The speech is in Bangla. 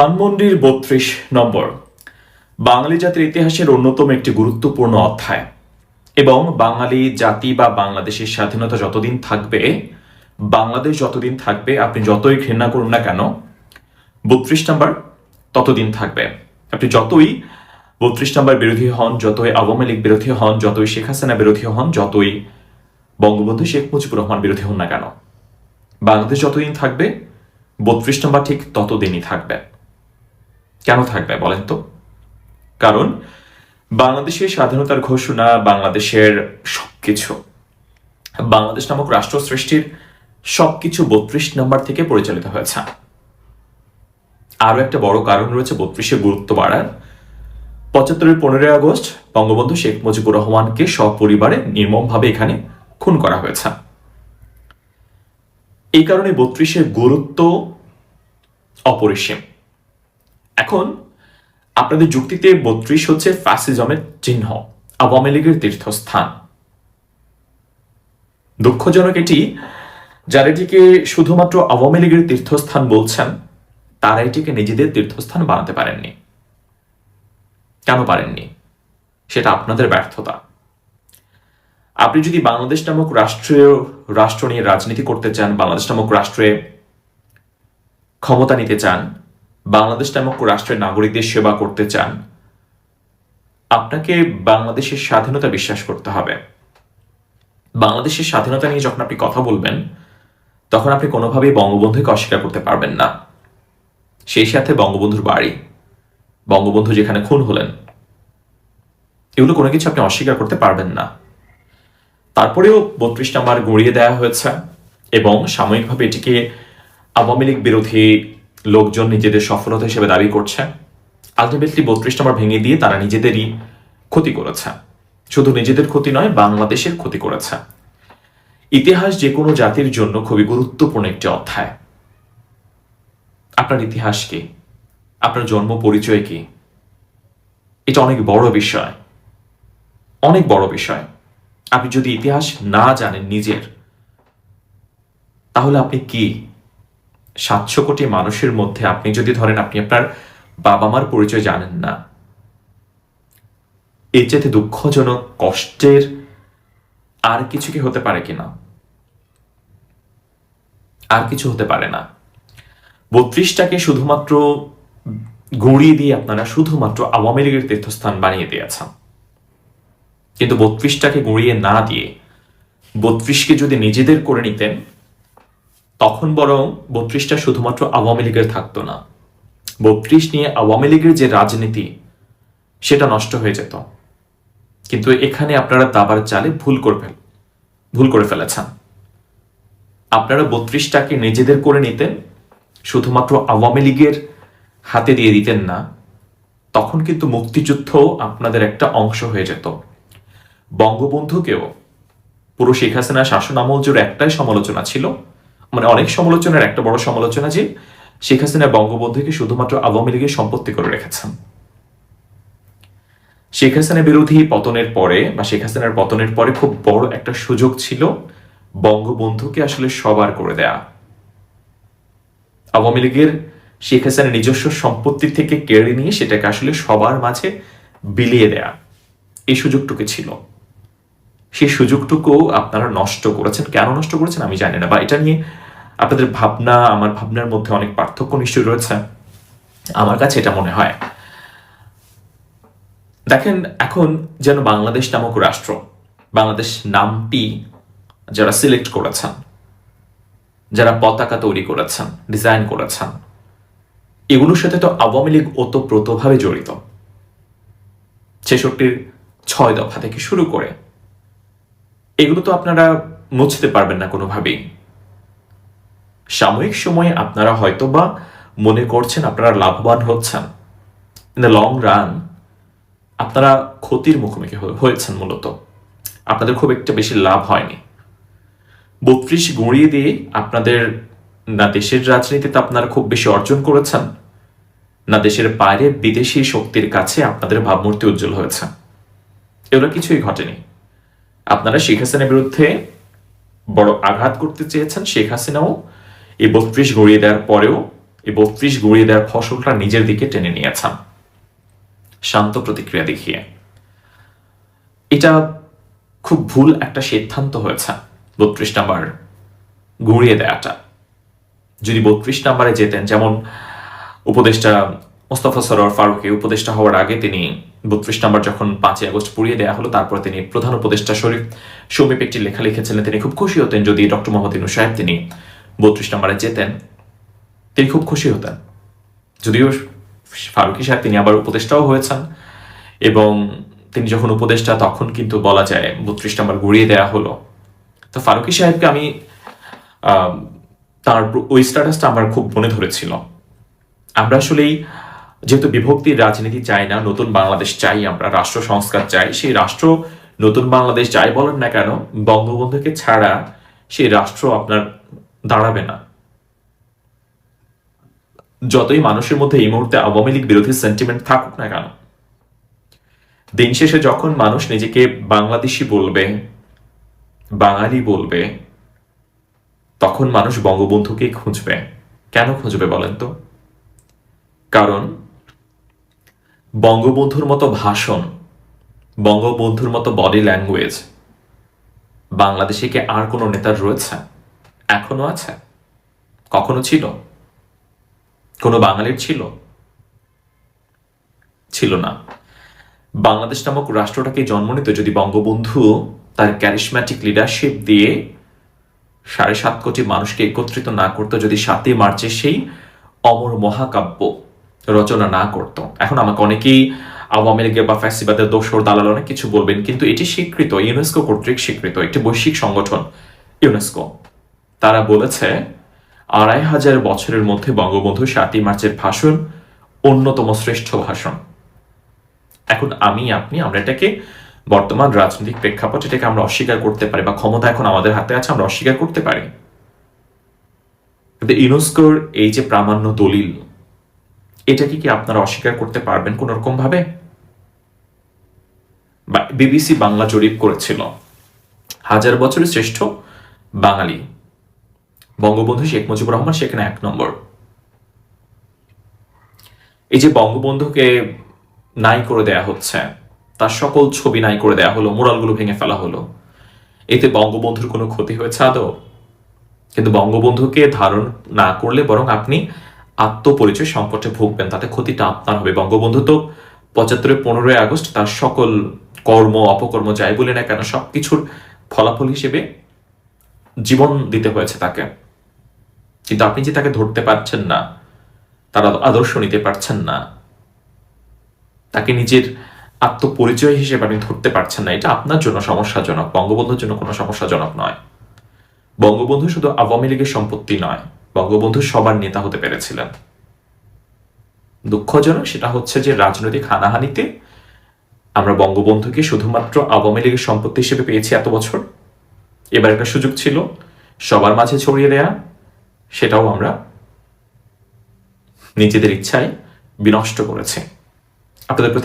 ধানমন্ডির বত্রিশ নম্বর। বাঙালি জাতির ইতিহাসের অন্যতম একটি গুরুত্বপূর্ণ অধ্যায়। এবং বাঙালি জাতি বা বাংলাদেশের স্বাধীনতা যতদিন থাকবে, বাংলাদেশ যতদিন থাকবে, আপনি যতই ঘৃণা করুন না কেন, বত্রিশ নম্বর ততদিন থাকবে। আপনি যতই বত্রিশ নম্বর বিরোধী হন, যতই আওয়ামী লীগ বিরোধী হন, যতই শেখ হাসিনা বিরোধী হন, যতই বঙ্গবন্ধু শেখ মুজিবুর রহমান বিরোধী হন না কেন, বাংলাদেশ যতদিন থাকবে, বত্রিশ নম্বর ঠিক ততদিনই থাকবে। কেন থাকবে বলেন তো? কারণ বাংলাদেশের স্বাধীনতার ঘোষণা বাংলাদেশের সবকিছু। বাংলাদেশ নামক রাষ্ট্র সৃষ্টির সবকিছু বত্রিশ নম্বর থেকে পরিচালিত হয়েছে। আরও একটা বড় কারণ রয়েছে বত্রিশে গুরুত্ব বাড়ার। পঁচাত্তরের পনেরোই আগস্ট বঙ্গবন্ধু শেখ মুজিবুর রহমানকে সপরিবারে নির্মমভাবে এখানে খুন করা হয়েছে। এই কারণে বত্রিশের গুরুত্ব অপরিসীম। এখন আপনাদের যুক্তিতে বত্রিশ হচ্ছে ফ্যাসিজমের চিহ্ন, আওয়ামী লীগের তীর্থস্থান। দুঃখজনক এটি, যারা এটিকে শুধুমাত্র আওয়ামী লীগের তীর্থস্থান বলছেন, তারা এটিকে নিজেদের তীর্থস্থান বানাতে পারেননি। কেন পারেননি? সেটা আপনাদের ব্যর্থতা। আপনি যদি বাংলাদেশ নামক রাষ্ট্রীয়, রাষ্ট্র নিয়ে রাজনীতি করতে চান, বাংলাদেশ নামক রাষ্ট্রে ক্ষমতা নিতে চান বাংলাদেশ নামক রাষ্ট্রের নাগরিকদের সেবা করতে চান, আপনাকে বাংলাদেশের স্বাধীনতা বিশ্বাস করতে হবে। বাংলাদেশের স্বাধীনতা নিয়ে যখন আপনি কথা বলবেন, তখন আপনি কোনোভাবেই বঙ্গবন্ধুকে অস্বীকার করতে পারবেন না। সেই সাথে বঙ্গবন্ধুর বাড়ি, বঙ্গবন্ধু যেখানে খুন হলেন, এগুলো কোনো কিছু আপনি অস্বীকার করতে পারবেন না। তারপরেও বত্রিশ নাম্বার গড়িয়ে দেওয়া হয়েছে এবং সাময়িকভাবে এটিকে আওয়ামী লীগ বিরোধী লোকজন নিজেদের সফলতা হিসেবে দাবি করছে। আলটিমেটলি বত্রিশ নম্বর ভেঙে দিয়ে তারা নিজেদেরই ক্ষতি করেছে। শুধু নিজেদের ক্ষতি নয়, বাংলাদেশের ক্ষতি করেছে। ইতিহাস যে কোনো জাতির জন্য খুবই গুরুত্বপূর্ণ একটি অধ্যায়। আপনার ইতিহাস কি? আপনার জন্ম পরিচয় কি? এটা অনেক বড় বিষয়। অনেক বড় বিষয়। আপনি যদি ইতিহাস না জানেন নিজের, তাহলে আপনি কি সাতশো কোটি মানুষের মধ্যে আপনি যদি ধরেন আপনি আপনার বাবা মার পরিচয় জানেন না, এর চাইতে দুঃখজনক কষ্টের আর কিছু কি হতে পারে কিনা? আর কিছু হতে পারে না। বত্রিশটাকে শুধুমাত্র গড়িয়ে দিয়ে আপনারা শুধুমাত্র আওয়ামী লীগের তীর্থস্থান বানিয়ে দিয়েছেন। কিন্তু বত্রিশটাকে গড়িয়ে না দিয়ে বত্রিশকে যদি নিজেদের করে নিতেন তখন বরং বত্রিশটা শুধুমাত্র আওয়ামী লীগের থাকতো না। বত্রিশ নিয়ে আওয়ামী লীগের যে রাজনীতি, সেটা নষ্ট হয়ে যেত। কিন্তু এখানে আপনারা দাবার চালে ভুল করে ফেল ভুল করে ফেলেছেন। আপনারা বত্রিশটাকে নিজেদের করে নিতেন, শুধুমাত্র আওয়ামী লীগের হাতে দিয়ে দিতেন না, তখন কিন্তু মুক্তিযুদ্ধ আপনাদের একটা অংশ হয়ে যেত। বঙ্গবন্ধুকেও পুরো শেখ হাসিনা শাসন আমল জুড়ে একটাই সমালোচনা ছিল মানে অনেক সমালোচনার একটা বড় সমালোচনা যে শেখ হাসিনা বঙ্গবন্ধুকে শুধুমাত্র আওয়ামী লীগের সম্পত্তি করে রেখেছেন। শেখ হাসিনা বিরোধী পতনের পরে বা শেখ হাসিনার পতনের পরে খুব বড় একটা সুযোগ ছিল বঙ্গবন্ধুকে আসলে সবার করে দেয়া। আওয়ামী লীগের শেখ হাসিনার নিজস্ব সম্পত্তি থেকে কেড়ে নিয়ে সেটাকে আসলে সবার মাঝে বিলিয়ে দেয়া। এই সুযোগটুকু ছিল। সেই সুযোগটুকু আপনারা নষ্ট করেছেন। কেন নষ্ট করেছেন আমি জানি না, বা এটা নিয়ে আপনাদের ভাবনা, আমার ভাবনার মধ্যে অনেক পার্থক্য নিশ্চয়ই রয়েছে। আমার কাছে এটা মনে হয়। দেখেন, এখন যেন বাংলাদেশ নামক রাষ্ট্র, বাংলাদেশ নামটি যারা সিলেক্ট করেছেন, যারা পতাকা তৈরি করেছেন ডিজাইন করেছেন, এগুলোর সাথে তো আওয়ামী লীগ ওতপ্রোতভাবে জড়িত। ছেষট্টির ছয় দফা থেকে শুরু করে এগুলো তো আপনারা মুছতে পারবেন না কোনোভাবেই। সাময়িক সময়ে আপনারা হয়তো বা মনে করছেন আপনারা লাভবান হচ্ছেন। ইন দ্য লং রান আপনারা ক্ষতির মুখোমুখি হয়েছেন মূলত। আপনাদের খুব একটা বেশি লাভ হয়নি। বত্রিশ গড়িয়ে দিয়ে আপনাদের, না দেশের রাজনীতিতে আপনারা খুব বেশি অর্জন করেছেন, না দেশের বাইরে বিদেশি শক্তির কাছে আপনাদের ভাবমূর্তি উজ্জ্বল হয়েছে। এগুলো কিছুই ঘটেনি। আপনারা শেখ হাসিনার বিরুদ্ধে বড় আঘাত করতে চেয়েছেন শেখ হাসিনাও। এই বত্রিশ গড়িয়ে দেওয়ার পরেও এই বত্রিশ গড়িয়ে দেওয়ার ফসলটা নিজের দিকে টেনে নিয়েছেন। শান্ত প্রতিক্রিয়া দেখিয়ে। এটা খুব ভুল একটা সিদ্ধান্ত হয়েছে বত্রিশ নাম্বার গড়িয়ে দেওয়াটা। যদি বত্রিশ নাম্বারে যেতেন, যেমন উপদেষ্টা মোস্তফা সরোয়ার ফারুকি উপদেষ্টা হওয়ার আগে তিনি বত্রিশ নাম্বার যখন পাঁচই আগস্ট পুড়িয়ে দেওয়া হলো, তারপর তিনি প্রধান উপদেষ্টা শরীফ সমীপ একটি লেখা লিখেছিলেন। তিনি খুব খুশি হতেন যদি ডক্টর মোহাম্মদ ইনু সাহেব তিনি বত্রিশ নাম্বারে যেতেন। তিনি খুব খুশি হতেন। যদিও ফারুকি সাহেব তিনি আবার উপদেষ্টাও হয়েছেন এবং তিনি যখন উপদেষ্টা, তখন কিন্তু বলা যায় বত্রিশ নাম্বার গুড়িয়ে দেওয়া হলো। তো ফারুকি সাহেবকে আমি তার ওই স্ট্যাটাসটা আমার খুব মনে ধরেছিল। আমরা আসলেই যেহেতু বিভক্তির রাজনীতি চাই না, নতুন বাংলাদেশ চাই আমরা, রাষ্ট্র সংস্কার চাই, সেই রাষ্ট্র নতুন বাংলাদেশ যাই বলেন না কেন, বঙ্গবন্ধুকে ছাড়া সেই রাষ্ট্র আপনার দাঁড়াবে না। যতই মানুষের মধ্যে এই মুহূর্তে আওয়ামী লীগ বিরোধী সেন্টিমেন্ট থাকুক না কেন, দিন শেষে যখন মানুষ নিজেকে বাংলাদেশি বলবে, বাঙালি বলবে, তখন মানুষ বঙ্গবন্ধুকে খুঁজবে। কেন খুঁজবে বলেন তো? কারণ বঙ্গবন্ধুর মতো ভাষণ, বঙ্গবন্ধুর মতো বডি ল্যাঙ্গুয়েজ বাংলাদেশে কি আর কোনো নেতার রয়েছে? এখনও আছে? কখনো ছিল? কোনো বাঙালির ছিল? ছিল না। বাংলাদেশ নামক রাষ্ট্রটাকে জন্ম নিত যদি বঙ্গবন্ধু তার ক্যারিসম্যাটিক লিডারশিপ দিয়ে সাড়ে সাত কোটি মানুষকে একত্রিত না করতো যদি সাতই মার্চে সেই অমর মহাকাব্য রচনা না করত। এখন আমাকে অনেকেই আওয়ামী লীগের বা ফ্যাসিবাদের দোষর, দালাল অনেক কিছু বলবেন, কিন্তু এটি স্বীকৃত, ইউনেস্কো কর্তৃক স্বীকৃত একটি বৈশ্বিক সংগঠন, ইউনেস্কো। তারা বলেছে, আড়াই হাজার বছরের মধ্যে বঙ্গবন্ধু সাতই মার্চের ভাষণ অন্যতম শ্রেষ্ঠ ভাষণ। এখন আমি, আপনি, আমরা এটাকে বর্তমান রাজনৈতিক প্রেক্ষাপট এটাকে আমরা অস্বীকার করতে পারি বা ক্ষমতা এখন আমাদের হাতে আছে, আমরা অস্বীকার করতে পারি। কিন্তু ইউনেস্কোর এই যে প্রামাণ্য দলিল এটাকে কি আপনারা অস্বীকার করতে পারবেন কোন রকম ভাবে বিবিসি বাংলা জরিপ করেছিল। হাজার বছরের শ্রেষ্ঠ বাঙালি। বঙ্গবন্ধু শেখ মুজিবুর রহমান সেখানে এক নম্বর। এই যে বঙ্গবন্ধুকে নাই করে দেয়া হচ্ছে, তার সকল ছবি নাই করে দেয়া হলো, মোরালগুলো ভেঙে ফেলা হলো। এতে বঙ্গবন্ধুর কোনো ক্ষতি হয়েছে আদৌ? কিন্তু বঙ্গবন্ধুকে ধারণ না করলে বরং আপনি আত্মপরিচয় সংকটে ভুগবেন, তাতে ক্ষতিটা আপনার হবে। বঙ্গবন্ধু তো পঁচাত্তরের পনেরোই আগস্ট তার সকল কর্ম, অপকর্ম যাই বলে না কেন, সবকিছুর ফলাফল হিসেবে জীবন দিতে হয়েছে তাকে। কিন্তু আপনি যে তাকে ধরতে পারছেন না, তার আদর্শ নিতে পারছেন না, তাকে নিজের আত্মপরিচয় হিসেবে আপনি ধরতে পারছেন না, এটা আপনার জন্য সমস্যাজনক। বঙ্গবন্ধুর জন্য কোনো সমস্যাজনক নয়। বঙ্গবন্ধু শুধু আওয়ামী লীগের সম্পত্তি নয় বঙ্গবন্ধু সবার নেতা হতে পেরেছিলেন। দুঃখজনক সেটা হচ্ছে যে রাজনৈতিক হানাহানিতে আমরা বঙ্গবন্ধুকে শুধুমাত্র আওয়ামী লীগের সম্পত্তি হিসেবে পেয়েছি এত বছর। এবার একটা সুযোগ ছিল, সবার মাঝে ছড়িয়ে দেয়া, সেটাও আমরা নিজেদের ইচ্ছায় বিনষ্ট করেছি। আপনাদের প্রতি